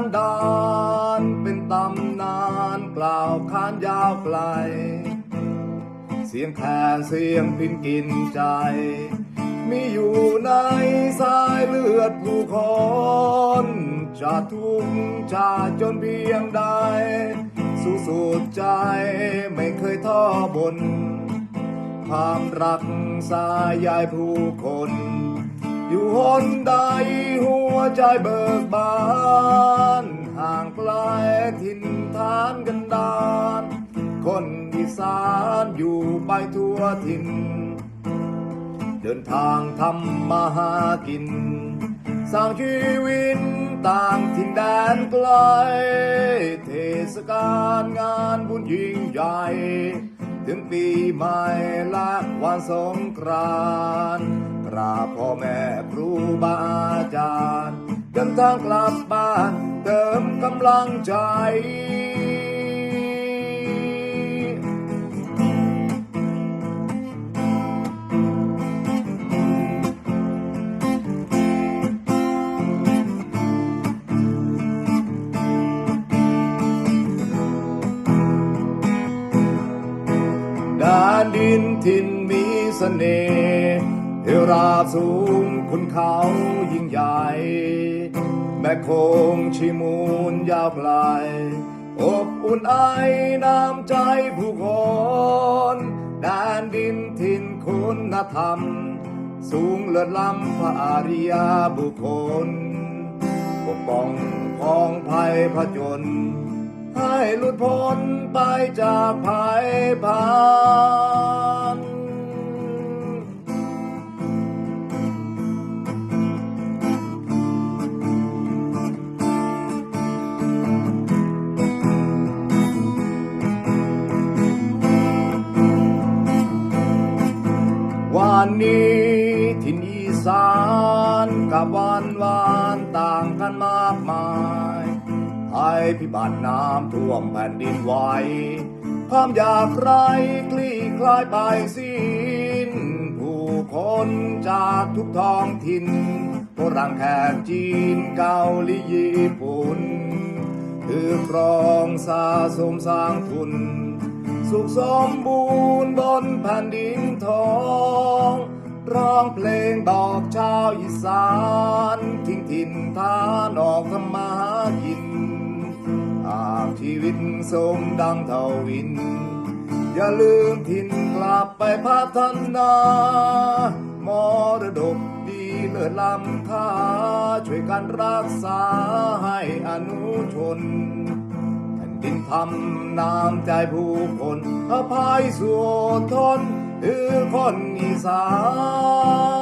กันดานเป็นตำนานกล่าวขานยาวไกล เสียงแคนเสียงพินกินใจ มีอยู่ในสายเลือดผู้คนจะทุกข์จะจนเพียงใดสู้สุดใจไม่เคยท้อบน ความรักสายยายผู้คน อยู่หนใด ใจเบิกบาน ห่างไกลถิ่นฐานกันดานคนอีสานอยู่ไปทั่วถิ่น เดินทางทำมาหากิน สร้างชีวิตต่างถิ่นแดนไกล เทศกาลงานบุญยิ่งใหญ่ ถึงปีใหม่และวันสงกรานต์กราบพ่อแม่ครูบา ทางกลับบ้านเติมกำลังใจ ดานดินถิ่นมีเสน่ห์เทราสูงคุณเขายิ่งใหญ่ แม่คงชิมูลยาวไกลอบอุ่นไอน้ำใจผู้คนแดนดินถิ่นคุณธรรม สูงเลิศล้ำพระอาริยาบุคคลปกป้องพ้องภัยผจญให้หลุดพ้นไปจากภัยผ่า วันนี้ทินอีสานกับวันวานต่างกันมากมายภัยพิบัติน้ำท่วมแผ่นดินไหวความอยากไรคลี่คลายไปสิ้น ผู้คนจากทุกท้องถิ่นฝรั่งแขกจีนเกาหลีญี่ปุ่นคือครองสะสมสร้างทุน สุขสมบูรณ์บนแผ่นดินทอง องเพลงบอกชาวอีสานทิ้งถิ่นทานออกทำมาหากินหากชีวิตสมดังเท่าวิน อย่าลืมถิ่นกลับไปพัฒนามรดกดีเลิศล้ำค่าช่วยกันรักษาให้อนุชนแผ่นดินทำน้ำใจผู้คนอภัยสู่ทน คือคนอีสาน